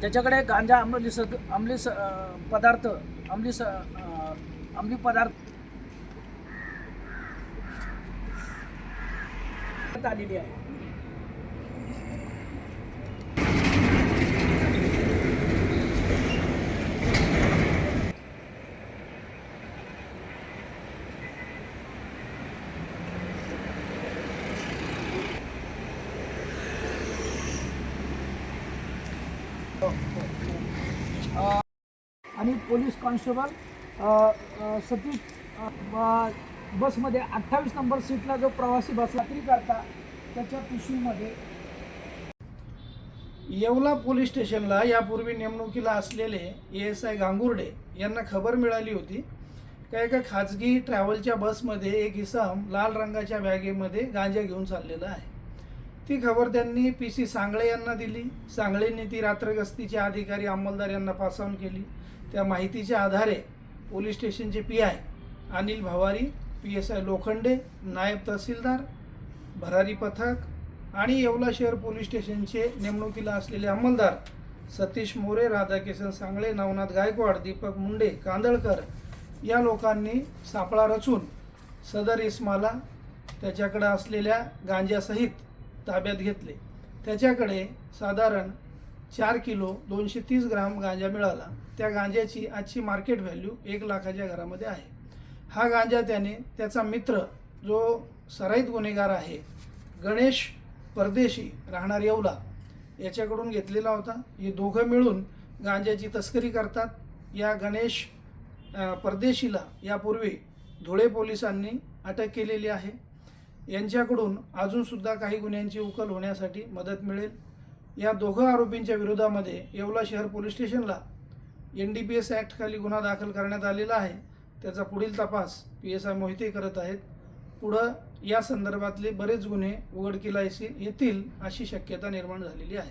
त्याच्याकडे गांजा अंमली सद अंमली स पदार्थ अंमली स अं, अंमली पदार्थ आलेली आहे. आणि पोलीस कॉन्स्टेबल सतीश बसमध्ये अठ्ठावीस नंबर सीटला जो प्रवासी बसला तरी करता त्याच्या पिशवीमध्ये. येवला पोलीस स्टेशनला यापूर्वी नेमणुकीला असलेले ए एस आय गांगुर्डे यांना खबर मिळाली होती. का एका खाजगी ट्रॅव्हलच्या बसमध्ये एक इसम लाल रंगाच्या बॅगेमध्ये गांजा घेऊन चाललेला आहे. ती खबर त्यांनी पी सी सांगळे यांना दिली. सांगळेंनी ती रात्रगस्तीचे अधिकारी अंमलदार यांना पासवून केली. त्या माहितीच्या आधारे पोलीस स्टेशनचे P I Anil Bhavari P S I Lokhande नायब तहसीलदार भरारी पथक आणि येवला शहर पोलीस स्टेशनचे नेमणुकीला असलेले अंमलदार सतीश मोरे राधाकिशन सांगळे नवनाथ गायकवाड दीपक मुंडे कांदळकर या लोकांनी सापळा रचून सदर इस्माला त्याच्याकडे असलेल्या गांजासहित ताब्यात घेतले. त्याच्याकडे साधारण चार किलो दोनशे तीस ग्राम गांजा मिळाला. त्या गांजाची आजची मार्केट व्हॅल्यू एक लाखाच्या घरामध्ये आहे. हा गांजा त्याने त्याचा मित्र जो सराईत गुन्हेगार आहे गणेश परदेशी राहणार येवला याच्याकडून घेतलेला होता. हे दोघं मिळून गांजाची तस्करी करतात. या गणेश परदेशीला यापूर्वी धुळे पोलिसांनी अटक केलेली आहे. यांच्याकडून अजूनसुद्धा काही गुन्ह्यांची उकल होण्यासाठी मदत मिळेल. या दोघं आरोपींच्या विरोधामध्ये येवला शहर पोलीस स्टेशनला एन डी पी एस ॲक्टखाली गुन्हा दाखल करण्यात आलेला आहे. त्याचा पुढील तपास पी एस आय मोहिते करत आहेत. पुढं या संदर्भातले बरेच गुन्हे उघडकीला येतील येतील अशी शक्यता निर्माण झालेली आहे.